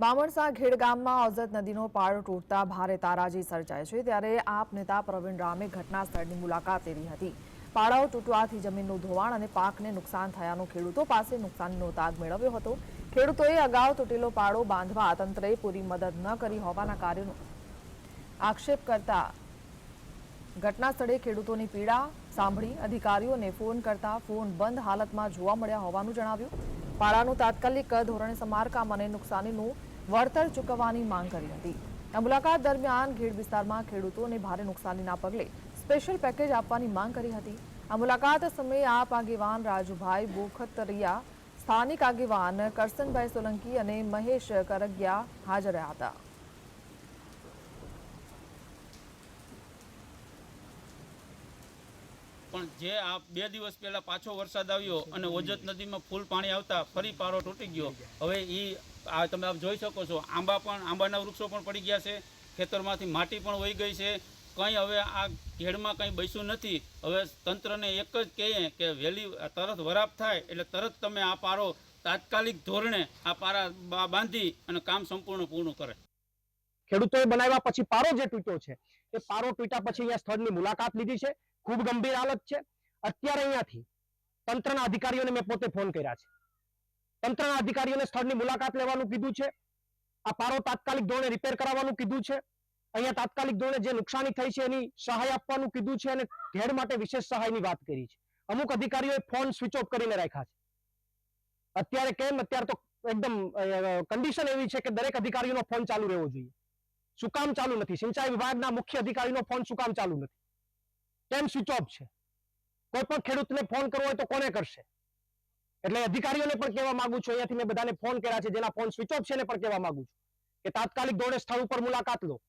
બામણસા ખેડ ગામમાં ઓઝત નદીનો પાળો તૂટતા ભારે તારાજી સર્જાય છે ત્યારે આપ નેતા પ્રવીણ રામે ઘટના સ્થળની મુલાકાત લીધી હતી. પાળાઓ તૂટવાથી જમીનનું ધોવાણ અને પાકને નુકસાન થયાનો ખેડૂતો પાસે નુકસાનીનો તાગ મેળવ્યો હતો. ખેડૂતોએ અગાઉ તૂટેલો પાળો બાંધવા તંત્રએ પૂરી મદદ ન કરી હોવાના કાર્યનો આક્ષેપ કરતા ઘટના સ્થળે ખેડૂતોની પીડા સાંભળી અધિકારીઓને ફોન કરતા ફોન બંધ હાલતમાં જોવા મળ્યા હોવાનું જણાવ્યું. પાળાનું તાત્કાલિક ધોરણે સમારકામ અને નુકસાનીનું વળતર ચૂકવવાની માંગ કરી હતી. આ મુલાકાત દરમિયાન ખેડ વિસ્તારમાં ખેડૂતોને ભારે નુકસાનીના પગલે સ્પેશિયલ પેકેજ આપવાની માંગ કરી હતી. આ મુલાકાત સમયે આપ આગેવાન રાજુભાઈ બોખતરિયા, સ્થાનિક આગેવાન કરસનભાઈ સોલંકી અને મહેશ કરગિયા હાજર રહ્યા હતા. પણ જે આ બે દિવસ પહેલા પાછો વરસાદ આવ્યો અને ઓજત નદીમાં ફૂલ પાણી આવતા ફરી પારો તૂટી ગયો. હવે એ તમે આપ જોઈ શકો છો, આંબા પણ, આંબાના વૃક્ષો પણ પડી ગયા છે, ખેતરમાંથી માટી પણ વહી ગઈ છે. કંઈ હવે આ ઘેડમાં કંઈ બેસ્યું નથી. હવે તંત્રને એક જ કહીએ કે વહેલી તરત વરાપ થાય એટલે તરત તમે આ પારો તાત્કાલિક ધોરણે આ પારા બાંધી અને કામ સંપૂર્ણ પૂર્ણ કરે. ખેડૂતોએ બનાવ્યા પછી પારો જે તૂટ્યો છે, એ પારો તૂટ્યા પછી અહીંયા સ્થળની મુલાકાત લીધી છે. ખૂબ ગંભીર હાલત છે. અત્યારે અહીંયાથી તંત્રના અધિકારીઓને મેં પોતે ફોન કર્યા છે. તંત્રના અધિકારીઓને સ્થળની મુલાકાત લેવાનું કીધું છે. આ પારો તાત્કાલિક ધોરણે રિપેર કરાવવાનું કીધું છે. અહીંયા તાત્કાલિક ધોરણે જે નુકસાની થઈ છે એની સહાય આપવાનું કીધું છે અને ઘેડ માટે વિશેષ સહાયની વાત કરી છે. અમુક અધિકારીઓએ ફોન સ્વિચ ઓફ કરીને રાખ્યા છે. અત્યારે કેમ? અત્યારે તો એકદમ કન્ડિશન એવી છે કે દરેક અધિકારીઓનો ફોન ચાલુ રહેવો જોઈએ. શું કામ ચાલુ નથી? સિંચાઈ વિભાગના મુખ્ય અધિકારીનો ફોન શું કામ ચાલુ નથી? કેમ સ્વિચ ઓફ છે? કોઈ પણ ખેડૂતને ફોન કરવો હોય તો કોને કરશે? એટલે અધિકારીઓને પણ કહેવા માંગુ છું, અહીંયાથી મેં બધાને ફોન કર્યા છે, જેના ફોન સ્વિચ ઓફ છે એને પણ કહેવા માંગુ છું કે તાત્કાલિક ધોરણે સ્થળ ઉપર મુલાકાત લો.